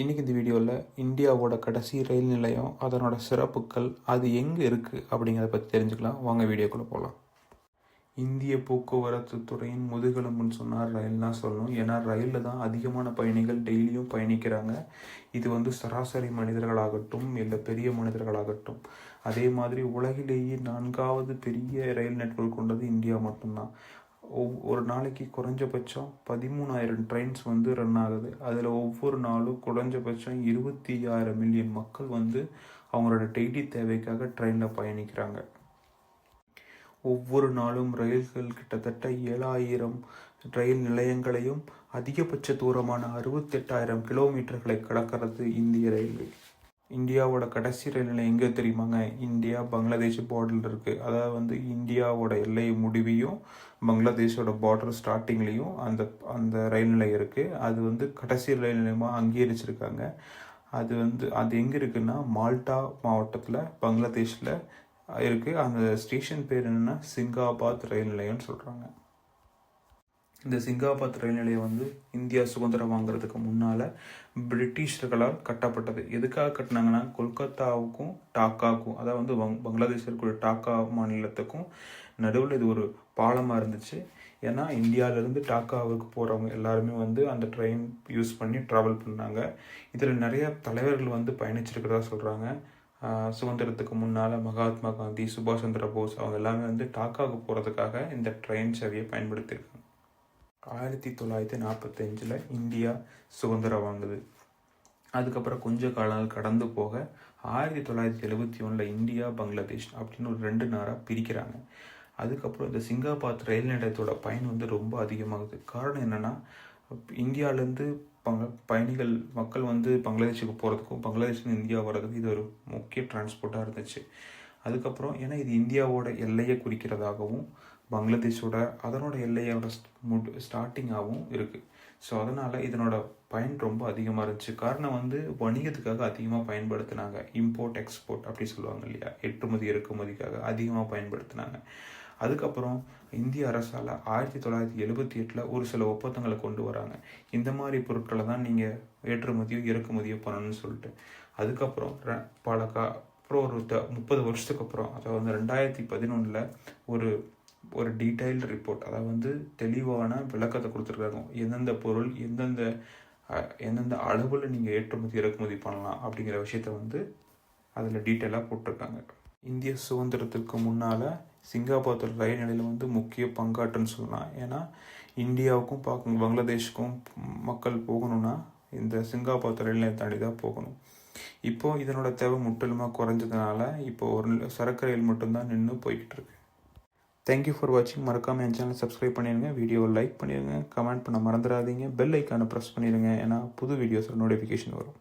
இன்றைக்கி இந்த வீடியோவில் இந்தியாவோட கடைசி ரயில் நிலையம் அதனோட சிறப்புகள் அது எங்கே இருக்குது அப்படிங்கிறத பற்றி தெரிஞ்சுக்கலாம். வாங்க வீடியோக்குள்ளே போகலாம் இந்திய போக்குவரத்து துறையின் முதுகெலும்புன்னு சொன்னால் ரயில் தான் சொல்லணும். ஏன்னா ரயிலில் தான் அதிகமான பயணிகள் டெய்லியும் பயணிக்கிறாங்க. இது வந்து சராசரி மனிதர்களாகட்டும் இல்லை பெரிய மனிதர்களாகட்டும். அதே மாதிரி உலகிலேயே நான்காவது பெரிய ரயில் நெட்வொர்க் கொண்டது இந்தியா மட்டும்தான். ஒரு நாளைக்கு குறைஞ்சபட்சம் பதிமூணாயிரம் ட்ரெயின்ஸ் வந்து ரன் ஆகுது. அதில் ஒவ்வொரு நாளும் குறைஞ்சபட்சம் இருபத்தி ஆயிரம் மில்லியன் மக்கள் வந்து அவங்களோட டெய்லி தேவைக்காக ட்ரெயினில் பயணிக்கிறாங்க. ஒவ்வொரு நாளும் ரயில்கள் கிட்டத்தட்ட ஏழாயிரம் ரயில் நிலையங்களையும் அதிகபட்ச தூரமான அறுபத்தெட்டாயிரம் கிலோமீட்டர்களை கடக்கிறது இந்திய ரயில்வே. இந்தியாவோட கடைசி ரயில் நிலையம் எங்கே தெரியுமாங்க? இந்தியா பங்களாதேஷ் பார்டரில் இருக்குது அதாவது வந்து இந்தியாவோட எல்லை முடிவையும் பங்களாதேஷோட பார்டர் ஸ்டார்டிங்லேயும் அந்த அந்த ரயில் நிலையம் இருக்குது அது வந்து கடைசி ரயில் நிலையமாக அங்கீகரிச்சிருக்காங்க. அது வந்து அது எங்கே இருக்குன்னா மால்டா மாவட்டத்தில் பங்களாதேஷில் இருக்குது அந்த ஸ்டேஷன் பேர் என்னென்னா சிங்காபாத் ரயில் நிலையம்னு சொல்கிறாங்க இந்த சிங்காபாத் ரயில் நிலையம் வந்து இந்தியா சுதந்திரம் வாங்குறதுக்கு முன்னால் பிரிட்டிஷர்களால் கட்டப்பட்டது. எதுக்காக கட்டினாங்கன்னா கொல்கத்தாவுக்கும் டாக்காவுக்கும் அதாவது வந்து பங் பங்களாதேஷ் இருக்கக்கூடிய டாக்கா மாநிலத்துக்கும் நடுவில் இது ஒரு பாலமாக இருந்துச்சு. ஏன்னா இந்தியாவிலேருந்து டாக்காவுக்கு போகிறவங்க எல்லாருமே வந்து அந்த ட்ரெயின் யூஸ் பண்ணி ட்ராவல் பண்ணாங்க. இதில் நிறைய தலைவர்கள் வந்து பயணிச்சிருக்கிறதா சொல்கிறாங்க சுதந்திரத்துக்கு முன்னால் மகாத்மா காந்தி சுபாஷ் சந்திர போஸ் அவங்க எல்லாமே வந்து டாக்காவுக்கு போகிறதுக்காக இந்த ட்ரெயின் சேவையை பயன்படுத்தியிருக்காங்க. ஆயிரத்தி தொள்ளாயிரத்தி நாற்பத்தஞ்சில் இந்தியா சுதந்திரம் வாங்குது. அதுக்கப்புறம் கொஞ்ச காலங்கள் கடந்து போக ஆயிரத்தி தொள்ளாயிரத்தி எழுபத்தி ஒன்றில் இந்தியா பங்களாதேஷ் அப்படின்னு ஒரு ரெண்டு நாராக பிரிக்கிறாங்க. அதுக்கப்புறம் இந்த சிங்காபாத் ரயில் நிலையத்தோட பயன் வந்து ரொம்ப அதிகமாகுது. காரணம் என்னென்னா இந்தியாவிலேருந்து பங்க பயணிகள் மக்கள் வந்து பங்களாதேஷுக்கு போகிறதுக்கும் பங்களாதேஷ்லேருந்து இந்தியா வர்றதுக்கும் இது ஒரு முக்கிய டிரான்ஸ்போர்ட்டாக இருந்துச்சு. அதுக்கப்புறம் ஏன்னா இது இந்தியாவோட எல்லையை குறிக்கிறதாகவும் பங்களாதேஷோட அதனோட எல்லையோட முட் ஸ்டார்டிங்காகவும் இருக்குது ஸோ அதனால் இதனோட பயன் ரொம்ப அதிகமாக இருந்துச்சு. காரணம் வந்து வணிகத்துக்காக அதிகமாக பயன்படுத்தினாங்க. இம்போர்ட் எக்ஸ்போர்ட் அப்படி சொல்லுவாங்க இல்லையா? ஏற்றுமதி இறக்குமதிக்காக அதிகமாக பயன்படுத்தினாங்க. அதுக்கப்புறம் இந்திய அரசால் ஆயிரத்தி தொள்ளாயிரத்தி எழுபத்தி எட்டில் ஒரு சில ஒப்பந்தங்களை கொண்டு வராங்க. இந்த மாதிரி பொருட்களை தான் நீங்கள் ஏற்றுமதியோ இறக்குமதியோ பண்ணணும்னு சொல்லிட்டு. அதுக்கப்புறம் பல கா அப்புறம் ஒரு த முப்பது வருஷத்துக்கு அப்புறம் அதாவது வந்து ரெண்டாயிரத்தி பதினொன்றில் ஒரு ஒரு டீட்டெயில்டு ரிப்போர்ட் அதாவது வந்து தெளிவான விளக்கத்தை கொடுத்துருக்காங்க. எந்தெந்த பொருள் எந்தெந்த எந்தெந்த அளவில் நீங்கள் ஏற்றுமதி இறக்குமதி பண்ணலாம் அப்படிங்கிற விஷயத்த வந்து அதில் டீட்டெயிலாக போட்டிருக்காங்க. இந்திய சுதந்திரத்திற்கு முன்னால் சிங்காபாத் ரயில் நிலையில் வந்து முக்கிய பங்காற்றுன்னு சொல்லலாம். ஏன்னா இந்தியாவுக்கும் பார்க்க பங்களாதேஷுக்கும் மக்கள் போகணும்னா இந்த சிங்காபாத் ரயில் நிலையம் தாண்டி தான் போகணும். இப்போது இதனோட தேவை முற்றிலுமாக குறைஞ்சதுனால இப்போ ஒரு சரக்கு ரயில் மட்டும்தான் நின்று போய்கிட்டு இருக்கு. தேங்க்யூ ஃபார் வாட்சிங் மறக்காமல் என் சேனல் சப்ஸ்கிரைப் பண்ணிடுங்க வீடியோவை லைக் பண்ணிடுங்க கமெண்ட் பண்ண மறந்துடாதீங்க. பெல் ஐக்கானை ப்ரெஸ் பண்ணிடுங்க ஏன்னா புது வீடியோஸில் நோட்டிஃபிகேஷன் வரும்.